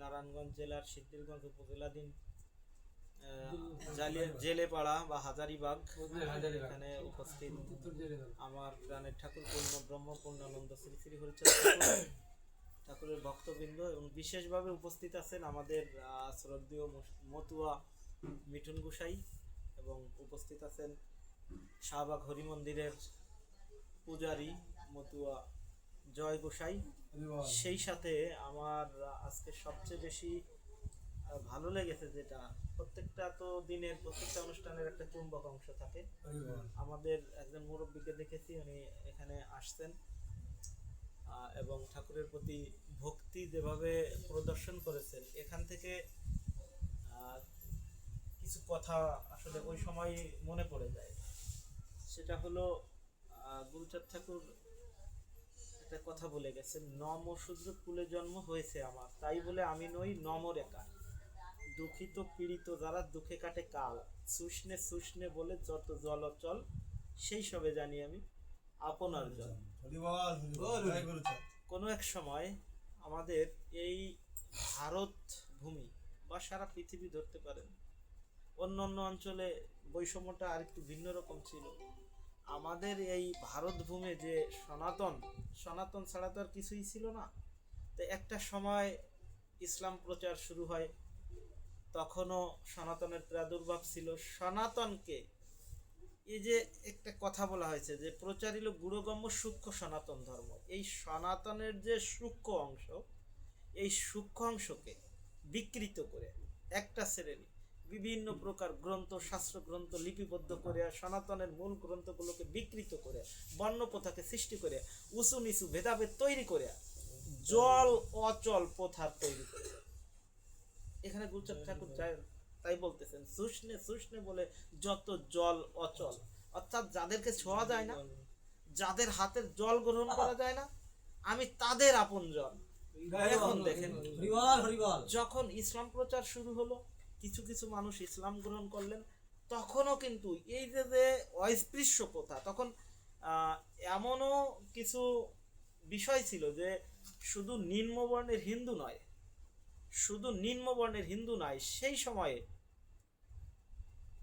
নারায়ণগঞ্জ জেলার সিদ্ধিরগঞ্জ উপজেলাধীন জেলেপাড়া বা হাজারিবাগ এখানে উপস্থিত আমার প্রাণের ঠাকুর পূর্ণ ব্রহ্ম পূর্ণানন্দ শ্রী শ্রী হরিচাঁদ ঠাকুর, ঠাকুরের ভক্তবৃন্দ এবং বিশেষভাবে উপস্থিত আছেন আমাদের শ্রদ্ধেয় মতুয়া মিঠুন গোসাই এবং উপস্থিত আছেন শাহবাগ হরি মন্দিরের পূজারী মতুয়া জয় গোসাই। সেই সাথে আমার আজকে সবচেয়ে বেশি ভালো লেগেছে যেটা প্রত্যেকটা তো দিনের প্রত্যেকটা অনুষ্ঠানের একটা চুম্বক অংশ থাকে। আমাদের একজন মুরব্বীকে দেখেছি উনি এখানে আসছেন এবং ঠাকুরের প্রতি ভক্তি যেভাবে প্রদর্শন করেছেন এখান থেকে আহ, কিছু কথা আসলে ওই সময় মনে পড়ে যায়। সেটা হলো আহ, গুরুচাঁদ ঠাকুর একটা কথা বলে গেছেন নম শূদ্র কুলে জন্ম হয়েছে আমার। তাই বলে আমি নই নমর একা দুঃখিত পীড়িত যারা দুঃখে কাটে কাল। সুষ্ণে সুষ্ণে বলে যত জলচল সেই সবে জানি আমি আপনার জল। কোনো এক সময় আমাদের এই ভারত ভূমি বা সারা পৃথিবী ধরতে পারেন। অন্য অন্য অঞ্চলে বৈষম্যটা আরেকটু ভিন্ন রকম ছিল। আমাদের এই ভারত ভূমে যে সনাতন সনাতন ছাড়া তো আর কিছুই ছিল না। তো একটা সময় ইসলাম প্রচার শুরু হয়, তখনও সনাতনের প্রাদুর্ভাব ছিল। সনাতনকে এই যে একটা কথা বলা হয়েছে যে প্রচারিল গুরুগম্য সূক্ষ্ম সনাতন ধর্ম। এই সনাতনের যে সূক্ষ্ম অংশ, এই সূক্ষ্ম অংশকে বিকৃত করে একটা শ্রেণি বিভিন্ন প্রকার গ্রন্থ শাস্ত্র গ্রন্থ লিপিবদ্ধ করে সনাতনের মূল গ্রন্থগুলোকে বিকৃত করে বর্ণ প্রথাকে সৃষ্টি করে উঁচু নিচু ভেদাভেদ তৈরি করে জল অচল প্রথার তৈরি করে। এখানে গুরুচাঁদ ঠাকুর তাই বলতেছেন সুষ্ণে সুষ্ণে বলে যত জল অচল। অর্থাৎ যাদেরকে ছোঁয়া যায় না যাদের হাতের জল গ্রহণ করা যায় না আমি তাদের আপন জল এখন দেখেন যখন ইসলাম প্রচার শুরু হলো কিছু কিছু মানুষ ইসলাম গ্রহণ করলেন তখনও কিন্তু এই যে যে অস্পৃশ্য প্রথা তখন এমনও কিছু বিষয় ছিল যে শুধু নিম্নবর্ণের হিন্দু নয় শুধু নিম্নবর্ণের হিন্দু নয় সেই সময়ে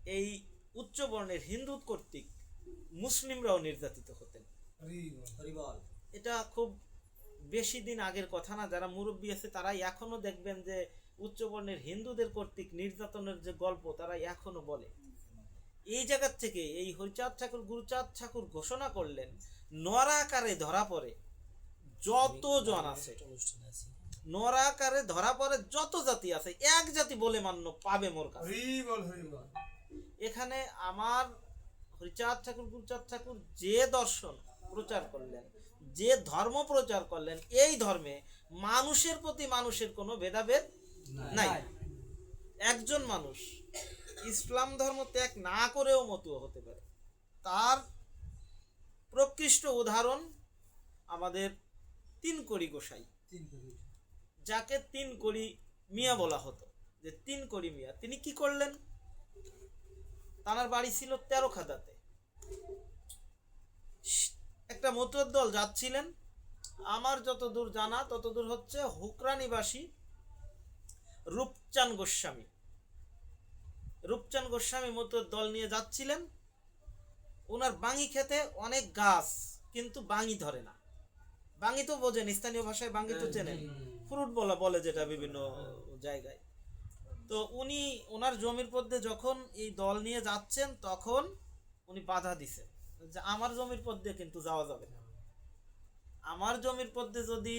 এই উচ্চ বর্ণের হিন্দু কর্তৃক মুসলিমরাও নির্যাতিত হতেন। এটা খুব বেশি দিন আগের কথা না যারা মুরব্বী আছে তারাই এখনও দেখবেন যে উচ্চবর্ণের হিন্দুদের কর্তৃক নির্যাতনের যে গল্প তারা এখনও বলে। এই জায়গার থেকে এই হরিচাঁদ ঠাকুর গুরুচাঁদ ঠাকুর ঘোষণা করলেন নরাকারে ধরা পড়ে যত জন আছে নরাকারে ধরা পড়ে যত জাতি আছে এক জাতি বলে মান্য পাবে মোর কাছে। এখানে আমার হরিচাঁদ ঠাকুর গুরুচাঁদ ঠাকুর যে দর্শন প্রচার করলেন যে ধর্ম প্রচার করলেন এই ধর্মে মানুষের প্রতি মানুষের কোনো ভেদাভেদ নাই। একজন মানুষ ইসলাম ধর্ম ত্যাগ না করেও মতুয়া হতে পারে। তার প্রকৃষ্ট উদাহরণ আমাদের তিন কড়ি গোসাই। যাকে তিন কড়ি মিয়া বলা হতো। যে তিন কড়ি মিয়া তিনি কি করলেন? তার বাড়ি ছিল তেরো খাদাতে। একটা মতুয়ার দল যাচ্ছিলেন। আমার যতদূর জানা ততদূর হচ্ছে হুকরা নিবাসী রূপচান গোস্বামী। রূপচান গোস্বামী মতুয়ার দল নিয়ে যাচ্ছিলেন। ওনার বাঙি খেতে অনেক গাছ কিন্তু বাঙি ধরে না। বাঙি তো বোঝেন স্থানীয় ভাষায় বাঙি তো চেনেন। ফ্রুট বলা বলে যেটা বিভিন্ন জায়গায়। তো উনি ওনার জমির মধ্যে যখন এই দল নিয়ে যাচ্ছেন তখন উনি বাধা দিছেন যে আমার জমির পথ দিয়ে কিন্তু যাওয়া যাবে না। আমার জমির পথে যদি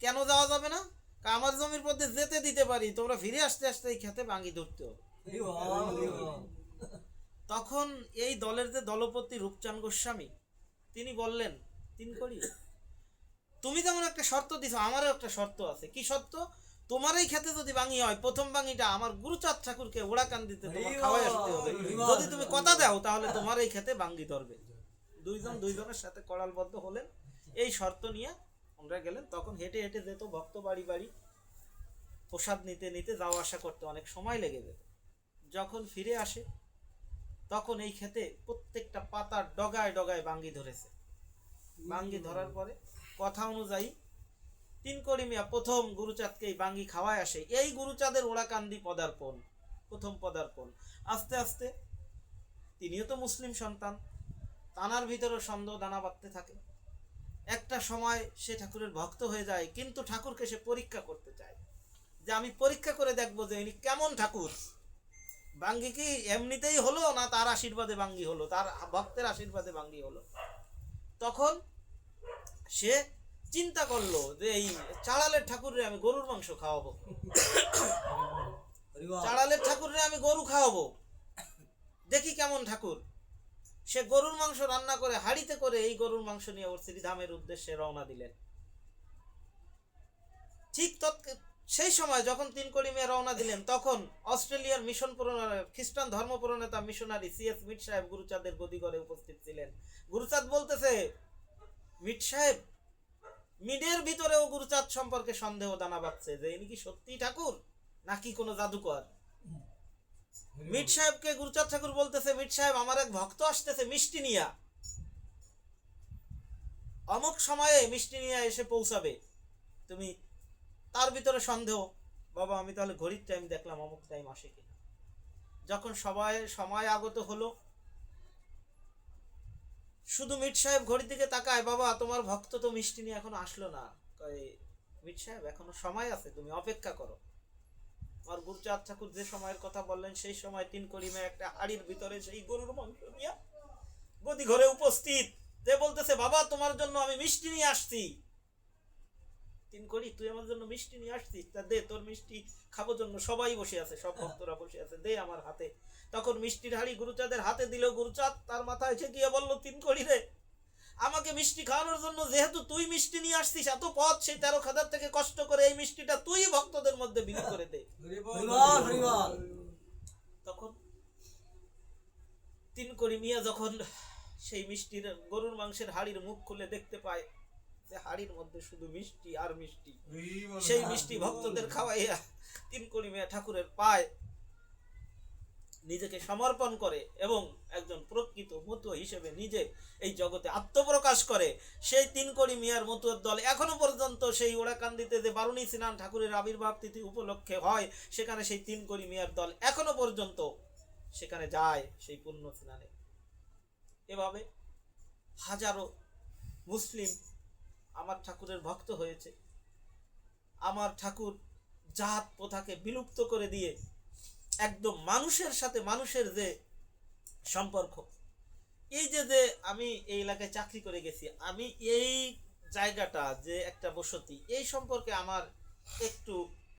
কেন যাওয়া যাবে না? আমার জমির পথে যেতে দিতে পারি তোমরা ফিরে আসতে আসতে এই খেতে ভাঙি ধরতে তখন এই দলের যে দলপতি রূপচান গোস্বামী তিনি বললেন তিন করি তুমি যেমন একটা শর্ত দিছো আমারও একটা শর্ত আছে। কি শর্ত? তোমার এই খেতে যদি বাঙি হয় প্রথম বাঙিটা আমার গুরুচাঁদ ঠাকুরকে ওড়াকান দিতে তোমার খাওয়াই আসতে হবে। যদি তুমি কথা দাও তাহলে তোমার এই খেতে বাঙ্গি ধরবে। দুইজন দুইজনের সাথে কড়ালবদ্ধ হলেন। এই শর্ত নিয়ে আমরা গেলেন তখন হেঁটে হেঁটে যেত ভক্ত বাড়ি বাড়ি। প্রসাদ নিতে নিতে যাওয়া আসা করতে অনেক সময় লেগে যেত। যখন ফিরে আসে তখন এই খেতে প্রত্যেকটা পাতার ডগায় ডগায় বাঙ্গি ধরেছে। বাঙ্গি ধরার পরে কথা অনুযায়ী তিন করি মিয়া প্রথম গুরুচাঁদকে এই বাঙ্গি খাওয়ায় আসে। এই গুরুচাঁদের ওড়াকান্দি পদার্পণ প্রথম পদার্পণ। আস্তে আস্তে তিনিও তো মুসলিম সন্তান তানার ভিতরে সন্দেহ দানা বাঁধতে থাকে। একটা সময় সে ঠাকুরের ভক্ত হয়ে যায় কিন্তু ঠাকুরকে সে পরীক্ষা করতে চায়। যে আমি পরীক্ষা করে দেখব যে ইনি কেমন ঠাকুর। বাঙ্গি কি এমনিতেই হলো না তার আশীর্বাদে বাঙ্গি হলো তার ভক্তের আশীর্বাদে বাঙ্গি হলো? তখন সে চিন্তা করল যে এই চাড়ালের ঠাকুরে আমি গরুর মাংস খাওয়াবো। চাড়ালের ঠাকুরে আমি গরু খাওয়াবো। দেখি কেমন ঠাকুর। সে গরুর মাংস রান্না করে, হাড়িতে করে এই গরুর মাংস নিয়ে ওর শ্রীধামের উদ্দেশ্যে রওনা দিলেন। ঠিক সেই সময় যখন তিন কড়ি মেয়ে রওনা দিলেন, তখন অস্ট্রেলিয়ার মিশন খ্রিস্টান ধর্ম প্রণেতা মিশনারি সি এস মিট সাহেব গুরুচাঁদের গদিঘরে উপস্থিত ছিলেন। গুরুচাঁদ বলতেছে, মিট সাহেব মিডের ভিতরেও গুরুচাঁদ সম্পর্কে সন্দেহ দানা বাঁধছে যে, ইনি কি সত্যি ঠাকুর? নাকি কোনো জাদুকর? মিট সাহেবকে গুরুচাঁদ ঠাকুর বলতেছে, মিট সাহেব, আমার এক ভক্ত আসতেছে মিষ্টি নিয়া। অমুক সময়ে মিষ্টি নিয়ে এসে পৌঁছাবে। তুমি তার ভিতরে সন্দেহ, বাবা, আমি তাহলে ঘড়ির টাইম দেখলাম, অমুক টাইম আসে কিনা। যখন সবাই, সময় আগত হলো, শুধু মিট সাহেব ঘড়ির দিকে তাকায়, বাবা, তোমার ভক্ত তো মিষ্টি নিয়ে এখনও আসলো না। মিট সাহেব, এখনও সময় আছে, তুমি অপেক্ষা করো। আমার গুরুচাঁদ ঠাকুর যে সময়ের কথা বললেন, সেই সময় তিন করিমে একটা হাড়ির ভিতরে সেই গরুর মাংস নিয়ে গদি ঘরে উপস্থিত। যে বলতেছে, বাবা, তোমার জন্য আমি মিষ্টি নিয়ে আসছি। তিন করি, তুই আমার জন্য মিষ্টি নিয়ে আসছিস? তা দে, তোর মিষ্টি খাব জন্য সবাই বসে আছে, সব ভক্তরা বসে আছে, দে আমার হাতে। তখন মিষ্টির হাড়ি গুরুচাঁদের হাতে দিল। গুরুচাঁদ তার মাথায় এসে গিয়ে বলল, তিন করি রে আমাকে মিষ্টি খাওয়ানোর জন্য যেহেতু তুই মিষ্টি নিয়ে আসছিস এত পথ সেই তেরো খাদার থেকে কষ্ট করে এই মিষ্টিটা তুই ভক্তদের মধ্যে বিলি করে দে। তখন তিন করি মিয়া যখন সেই মিষ্টির গরুর মাংসের হাড়ির মুখ খুলে দেখতে পায় যে হাড়ির মধ্যে শুধু মিষ্টি আর মিষ্টি। সেই মিষ্টি ভক্তদের খাওয়াইয়া তিন করি মিয়া ঠাকুরের পায়। নিজেকে সমর্পণ করে এবং একজন প্রকৃত মতুয়া হিসেবে নিজে এই জগতে আত্মপ্রকাশ করে। সেই তিন কড়ি মিয়ার মতুয়ার দল এখনও পর্যন্ত সেই ওড়াকান্দিতে যে বারুণী সিনান ঠাকুরের আবির্ভাব তিথি উপলক্ষে হয়, সেখানে সেই তিন কড়ি মিয়ার দল এখনও পর্যন্ত সেখানে যায় সেই পুণ্য স্নানে। এভাবে হাজারো মুসলিম আমার ঠাকুরের ভক্ত হয়েছে। আমার ঠাকুর জাত প্রথাকে বিলুপ্ত করে দিয়ে একদম মানুষের সাথে মানুষের যে সম্পর্ক, এই যে যে আমি এই এলাকায় চাকরি করে গেছি, আমি এই জায়গাটা যে একটা বসতি, এই সম্পর্কে আমার একটু